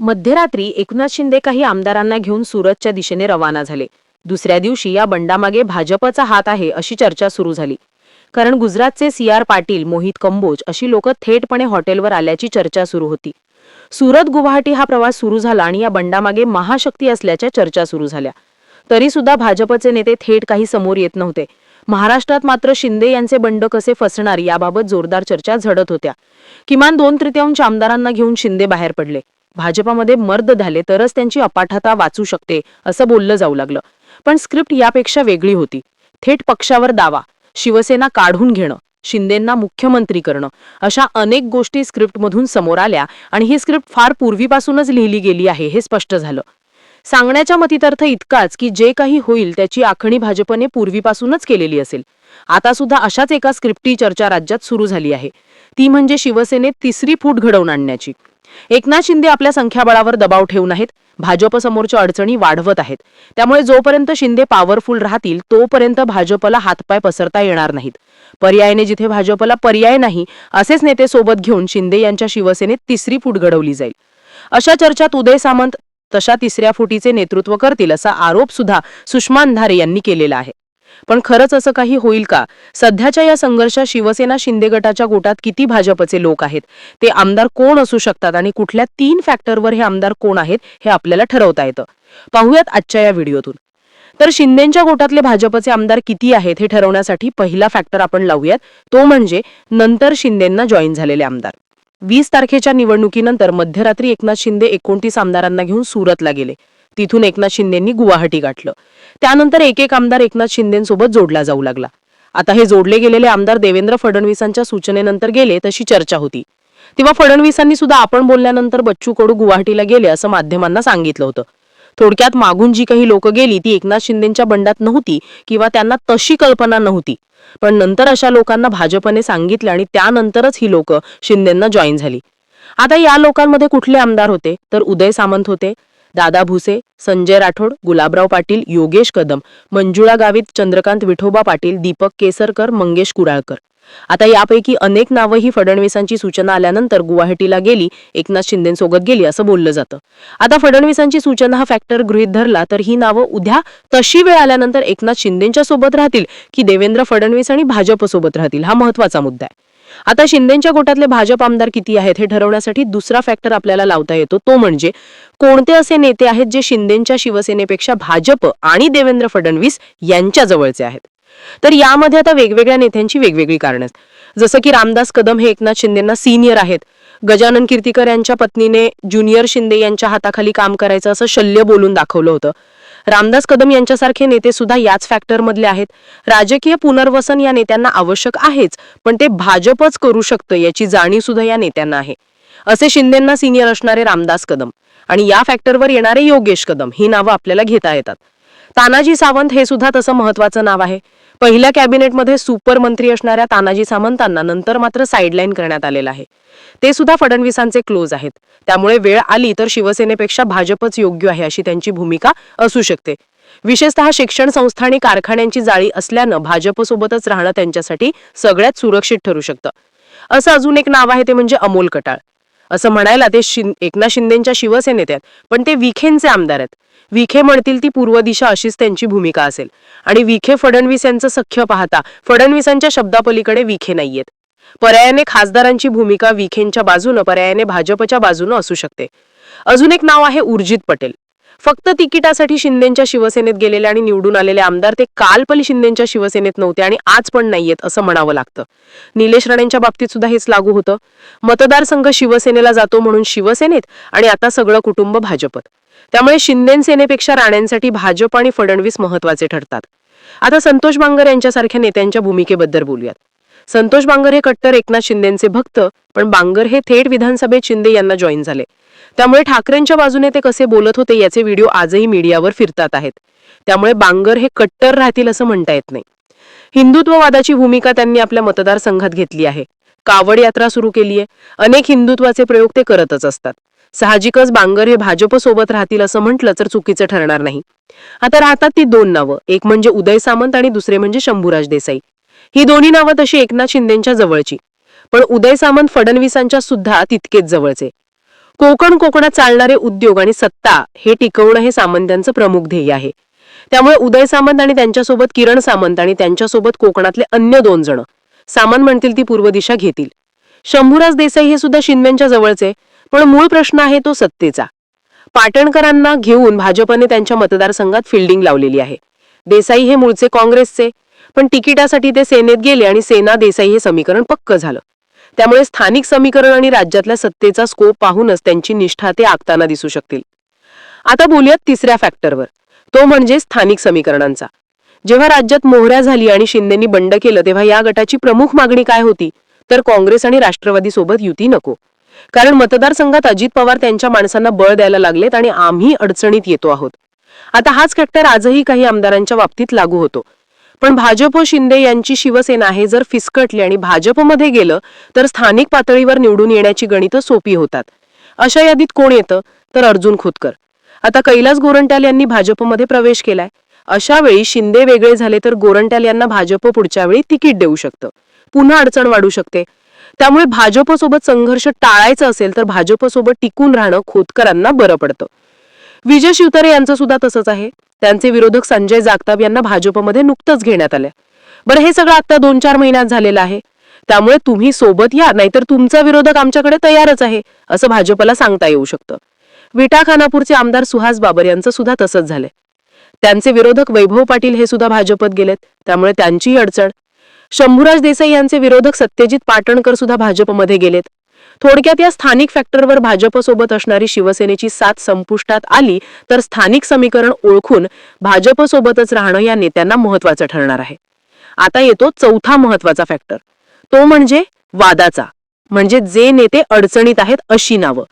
मध्यरात्री एकनाथ शिंदे काही आमदारांना घेऊन सुरतच्या दिशेने रवाना झाले. दुसऱ्या दिवशी या बंडामागे भाजपचा हात आहे अशी चर्चा सुरू झाली. कारण गुजरातचे सी आर पाटील मोहित कंबोज अशी लोक थेटपणे हॉटेलवर आल्याची चर्चा सुरू होती. सुरत गुवाहाटी हा प्रवास सुरू झाला आणि या बंडामागे महाशक्ती असल्याच्या चर्चा सुरू झाल्या. तरी सुद्धा भाजपचे नेते थेट काही समोर येत नव्हते. महाराष्ट्रात मात्र शिंदे यांचे बंड कसे फसणार याबाबत जोरदार चर्चा झडत होत्या. किमान दोन तृतीयांश आमदारांना घेऊन शिंदे बाहेर पडले. भाजपामध्ये मर्द झाले तरच त्यांची अपाठता वाचू शकते असं बोललं जाऊ लागलं. पण स्क्रिप्ट यापेक्षा वेगळी होती. थेट पक्षावर दावा शिवसेना काढून घेणं शिंदेंना मुख्यमंत्री करणं अशा अनेक गोष्टी स्क्रिप्टमधून समोर आल्या आणि ही स्क्रिप्ट फार पूर्वीपासूनच लिहिली गेली आहे हे स्पष्ट झालं. सांगण्याच्या मतितर्थ इतकाच की जे काही होईल त्याची आखणी भाजपने पूर्वीपासूनच केलेली असेल. आता सुद्धा अशाच एका स्क्रिप्टी चर्चा राज्यात सुरू झाली आहे. ती म्हणजे शिवसेनेत तिसरी फूट घडवून आणण्याची. एकनाथ शिंदे आपल्या संख्याबळावर दबाव ठेवून आहेत. भाजप समोरच्या अडचणी वाढवत आहेत. त्यामुळे जोपर्यंत शिंदे पॉवरफुल राहतील तोपर्यंत भाजपला हातपाय पसरता येणार नाहीत. पर्यायाने जिथे भाजपला पर्याय नाही असेच नेते सोबत घेऊन शिंदे यांच्या शिवसेनेत तिसरी फूट घडवली जाईल. अशा चर्चात उदय सामंत तशा तिसऱ्या फुटीचे नेतृत्व करतील असा आरोप सुद्धा सुषमा अंधारे यांनी केलेला आहे. पण खरंच असं काही होईल का? सध्याच्या या संघर्षात शिवसेना शिंदे गटाच्या गोटात किती भाजपचे लोक आहेत? ते आमदार कोण असू शकतात आणि कुठल्या तीन फॅक्टरवर हे आमदार कोण आहेत हे आपल्याला ठरवता येतं. पाहूयात आजच्या या व्हिडिओतून. तर शिंदेच्या गोटातले भाजपचे आमदार किती आहेत हे ठरवण्यासाठी पहिला फॅक्टर आपण लावूयात. तो म्हणजे नंतर शिंदेंना जॉईन झालेले आमदार. वीस तारखेच्या निवडणुकीनंतर मध्यरात्री एकनाथ शिंदे एकोणतीस आमदारांना घेऊन सुरतला गेले. तिथून एकनाथ शिंदेंनी गुवाहाटी गाठलं. त्यानंतर एक एक आमदार एकनाथ शिंदेसोबत जोडला जाऊ लागला. आता हे जोडले गेलेले आमदार देवेंद्र फडणवीसांच्या सूचनेनंतर गेले तशी चर्चा होती. तेव्हा फडणवीसांनी सुद्धा आपण बोलल्यानंतर बच्चू कडू गुवाहाटीला गेले असं माध्यमांना सांगितलं होतं. थोडक्यात मागून जी काही लोक गेली ती एकनाथ शिंदेच्या बंडात नव्हती किंवा त्यांना तशी कल्पना नव्हती. पण नंतर अशा लोकांना भाजपने सांगितलं आणि त्यानंतरच ही लोक शिंदेंना जॉईन झाली. आता या लोकांमध्ये कुठले आमदार होते? तर उदय सामंत होते. दादा भुसे संजय राठोड गुलाबराव पाटील योगेश कदम मंजुळा गावित चंद्रकांत विठोबा पाटील दीपक केसरकर मंगेश कुडाळकर. आता यापैकी अनेक नावं ही फडणवीसांची सूचना आल्यानंतर गुवाहाटीला गेली एकनाथ शिंदेसोबत गेली असं बोललं जातं. आता फडणवीसांची सूचना हा फॅक्टर गृहीत धरला तर ही नावं उद्या तशी वेळ आल्यानंतर एकनाथ शिंदेच्या सोबत राहतील की देवेंद्र फडणवीस आणि भाजप सोबत राहतील? हा महत्त्वाचा मुद्दा आहे. आता शिंदेच्या गोटातले भाजप आमदार किती आहेत हे ठरवण्यासाठी दुसरा फॅक्टर आपल्याला लावता येतो तो म्हणजे कोणते असे नेते आहेत जे शिंदेच्या शिवसेनेपेक्षा भाजप आणि देवेंद्र फडणवीस यांच्या जवळचे आहेत? तर यामध्ये आता वेगवेगळ्या नेत्यांची वेगवेगळी कारणं आहेत जसं की रामदास कदम हे एकनाथ शिंदेना सिनियर आहेत. गजानन कीर्तिकर यांच्या पत्नीने ज्युनियर शिंदे यांच्या हाताखाली काम करायचं असं शल्य बोलून दाखवलं होतं. रामदास कदम यांच्यासारखे नेते सुद्धा याच फॅक्टरमधले आहेत. राजकीय पुनर्वसन या नेत्यांना आवश्यक आहेच पण ते भाजपच करू शकतं याची जाणीव सुद्धा या नेत्यांना आहे. असे शिंदेंना सिनियर असणारे रामदास कदम. आणि या फॅक्टरवर येणारे योगेश कदम ही नावं आपल्याला घेता येतात. तानाजी सावंत हे सुद्धा तसं महत्वाचं नाव आहे. पहिल्या कॅबिनेटमध्ये सुपर मंत्री असणाऱ्या तानाजी सावंतांना नंतर मात्र साईडलाईन करण्यात आलेलं आहे. ते सुद्धा फडणवीसांचे क्लोज आहेत. त्यामुळे वेळ आली तर शिवसेनेपेक्षा भाजपच योग्य आहे अशी त्यांची भूमिका असू शकते. विशेषतः शिक्षण संस्था आणि कारखान्यांची जाळी असल्यानं भाजपसोबतच राहणं त्यांच्यासाठी सगळ्यात सुरक्षित ठरू शकतं. असं अजून एक नाव आहे ते म्हणजे अमोल कटाळ. असं म्हणायला ते शिं एकनाथ शिंदेच्या शिवसेनेत आहेत. पण ते विखेंचे आमदार आहेत. विखे म्हणतील ती पूर्व दिशा अशीच त्यांची भूमिका असेल. आणि विखे फडणवीस यांचं सख्य पाहता फडणवीसांच्या शब्दापलीकडे विखे नाहीयेत. पर्यायाने खासदारांची भूमिका विखेंच्या बाजूनं पर्यायाने भाजपच्या बाजूनं असू शकते. अजून एक नाव आहे उर्जित पटेल. फक्त तिकिटासाठी शिंदेच्या शिवसेनेत गेलेले आणि निवडून आलेले आमदार ते कालपली शिंदेच्या शिवसेनेत नव्हते आणि आज पण नाहीयेत असं म्हणावं लागतं. निलेश राणेंच्या बाबतीत सुद्धा हेच लागू होतं. मतदारसंघ शिवसेनेला जातो म्हणून शिवसेनेत आणि आता सगळं कुटुंब भाजपत. त्यामुळे शिंदेन सेनेपेक्षा राणेंसाठी भाजप आणि फडणवीस महत्त्वाचे ठरतात. आता संतोष बांगर यांच्यासारख्या नेत्यांच्या भूमिकेबद्दल बोलूयात. संतोष बांगर हे कट्टर एकनाथ शिंदेचे भक्त पण बांगर हे थेट विधानसभेत शिंदे यांना जॉईन झाले. त्यामुळे ठाकरेंच्या बाजूने ते कसे बोलत होते याचे व्हिडिओ आजही मीडियावर फिरतात आहेत. त्यामुळे बांगर हे कट्टर राहतील असं म्हणता येत नाही. हिंदुत्ववादाची भूमिका त्यांनी आपल्या मतदारसंघात घेतली आहे. कावड यात्रा सुरू केली आहे अनेक हिंदुत्वाचे प्रयोग ते करतच असतात. साहजिकच बांगर हे भाजप सोबत राहतील असं म्हटलं तर चुकीचं ठरणार नाही. आता राहतात ती दोन नावं. एक म्हणजे उदय सामंत आणि दुसरे म्हणजे शंभूराज देसाई. ही दोन्ही नावं तशी एकनाथ शिंदेच्या जवळची. पण उदय सामंत फडणवीसांच्या सुद्धा तितकेच जवळचे. कोकण कोकणात चालणारे उद्योग आणि सत्ता हे टिकवणं हे सामंतांचं प्रमुख ध्येय आहे. त्यामुळे उदय सामंत आणि त्यांच्यासोबत किरण सामंत आणि त्यांच्यासोबत कोकणातले अन्य दोन जण. सामंत म्हणतील ती पूर्व दिशा घेतील. शंभूराज देसाई हे सुद्धा शिंदेच्या जवळचे पण मूळ प्रश्न आहे तो सत्तेचा. पाटणकरांना घेऊन भाजपने त्यांच्या मतदारसंघात फिल्डिंग लावलेली आहे. देसाई हे मूळचे काँग्रेसचे पण तिकिटासाठी ते सेनेत गेले आणि सेना देसाई हे समीकरण पक्क झालं. त्यामुळे स्थानिक समीकरण आणि राज्यातल्या सत्तेचा स्कोप पाहूनच त्यांची निष्ठा ते आखताना दिसू शकतील. आता बोलूयात तिसऱ्या फॅक्टरवर तो म्हणजे स्थानिक समीकरणांचा. जेव्हा राज्यात मोहऱ्या झाली आणि शिंदेनी बंड केलं तेव्हा या गटाची प्रमुख मागणी काय होती? तर काँग्रेस आणि राष्ट्रवादी सोबत युती नको. कारण मतदारसंघात अजित पवार त्यांच्या माणसांना बळ द्यायला लागलेत आणि आम्ही अडचणीत येतो आहोत. आता हाच फॅक्टर आजही काही आमदारांच्या बाबतीत लागू होतो. पण भाजप व शिंदे यांची शिवसेना हे जर फिसकटली आणि भाजपमध्ये गेलं तर स्थानिक पातळीवर निवडून येण्याची गणितं सोपी होतात. अशा यादीत कोण येतं? तर अर्जुन खोतकर. आता कैलास गोरंट्याल यांनी भाजपमध्ये प्रवेश केलाय. अशा वेळी शिंदे वेगळे झाले तर गोरंट्याल यांना भाजप पुढच्या वेळी तिकीट देऊ शकतं. पुन्हा अडचण वाढू शकते. त्यामुळे भाजपसोबत संघर्ष टाळायचा असेल तर भाजपसोबत टिकून राहणं खोतकरांना बरं पडतं. विजय शिवतारे यांचं सुद्धा तसंच आहे. त्यांचे विरोधक संजय जागताप यांना भाजपमध्ये नुकतंच घेण्यात आलं बरं हे सगळं आता दोन चार महिन्यात झालेलं आहे. त्यामुळे तुम्ही सोबत या नाहीतर तुमचा विरोधक आमच्याकडे तयारच आहे असं भाजपला सांगता येऊ शकतं. विटा खानापूरचे आमदार सुहास बाबर यांचं सुद्धा तसंच झालंय. त्यांचे विरोधक वैभव पाटील हे सुद्धा भाजपत गेलेत त्यामुळे त्यांचीही अडचण. शंभूराज देसाई यांचे विरोधक सत्यजित पाटणकर सुद्धा भाजपमध्ये गेलेत. थोडक्यात या स्थानिक फॅक्टरवर भाजपसोबत असणारी शिवसेनेची साथ संपुष्टात आली तर स्थानिक समीकरण ओळखून भाजपसोबतच राहणं या नेत्यांना महत्वाचं ठरणार आहे. आता येतो चौथा महत्त्वाचा फॅक्टर तो म्हणजे वादाचा. म्हणजे जे नेते अडचणीत आहेत अशी नावं.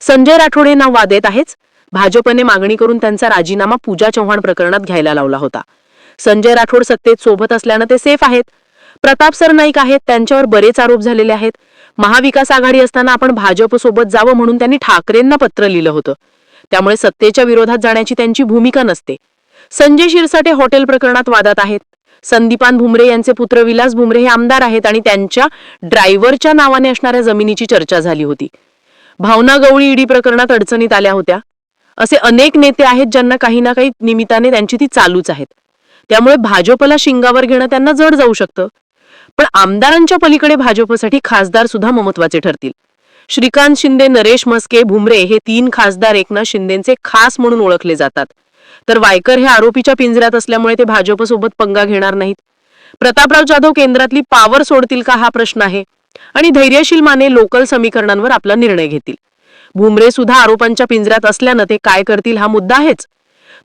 संजय राठोड हे नाव वादेत आहेच. भाजपने मागणी करून त्यांचा राजीनामा पूजा चव्हाण प्रकरणात घ्यायला लावला होता. संजय राठोड सत्तेत सोबत असल्यानं ते सेफ आहेत. प्रताप सरनाईक आहेत त्यांच्यावर बरेच आरोप झालेले आहेत. महाविकास आघाडी असताना आपण भाजप सोबत जावं म्हणून त्यांनी ठाकरेंना पत्र लिहिलं होतं. त्यामुळे सत्तेच्या विरोधात जाण्याची त्यांची भूमिका नसते. संजय शिरसाटे हॉटेल प्रकरणात वादात आहेत. संदीपान भुमरे यांचे पुत्र विलास भुमरे हे आमदार आहेत आणि त्यांच्या ड्रायव्हरच्या नावाने असणाऱ्या जमिनीची चर्चा झाली होती. भावना गवळी ईडी प्रकरणात अडचणीत आल्या होत्या. असे अनेक नेते आहेत ज्यांना काही ना काही निमित्ताने त्यांची ती चालूच आहेत. त्यामुळे भाजपला शिंगावर घेणं त्यांना जड जाऊ शकतं. पण आमदारांच्या पलीकडे भाजपसाठी खासदार सुद्धा महत्त्वाचे ठरतील. श्रीकांत शिंदे नरेश म्हस्के भुमरे हे तीन खासदार एकनाथ शिंदेचे खास म्हणून ओळखले जातात. तर वायकर हे आरोपीच्या पिंजऱ्यात असल्यामुळे ते भाजपसोबत पंगा घेणार नाहीत. प्रतापराव जाधव केंद्रातली पावर सोडतील का हा प्रश्न आहे. आणि धैर्यशील माने लोकल समीकरणांवर आपला निर्णय घेतील. भुमरे सुद्धा आरोपांच्या पिंजऱ्यात असल्यानं ते काय करतील हा मुद्दा आहेच.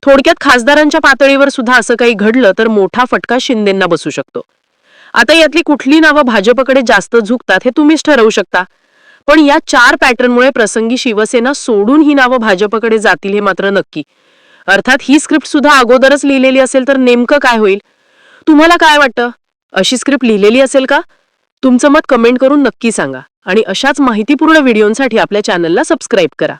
थोडक्यात खासदारांच्या पातळीवर सुद्धा असं काही घडलं तर मोठा फटका शिंदेंना बसू शकतो. आता यातली कुठली नावं भाजपकडे जास्त झुकतात हे तुम्हीच ठरवू शकता. पण या चार पॅटर्नमुळे प्रसंगी शिवसेना सोडून ही नावं भाजपकडे जातील हे मात्र नक्की. अर्थात ही स्क्रिप्ट सुद्धा अगोदरच लिहिलेली असेल तर नेमकं काय होईल? तुम्हाला काय वाटतं? अशी स्क्रिप्ट लिहिलेली असेल का? तुमचं मत कमेंट करून नक्की सांगा आणि अशाच माहितीपूर्ण व्हिडिओंसाठी आपल्या चॅनलला सबस्क्राईब करा.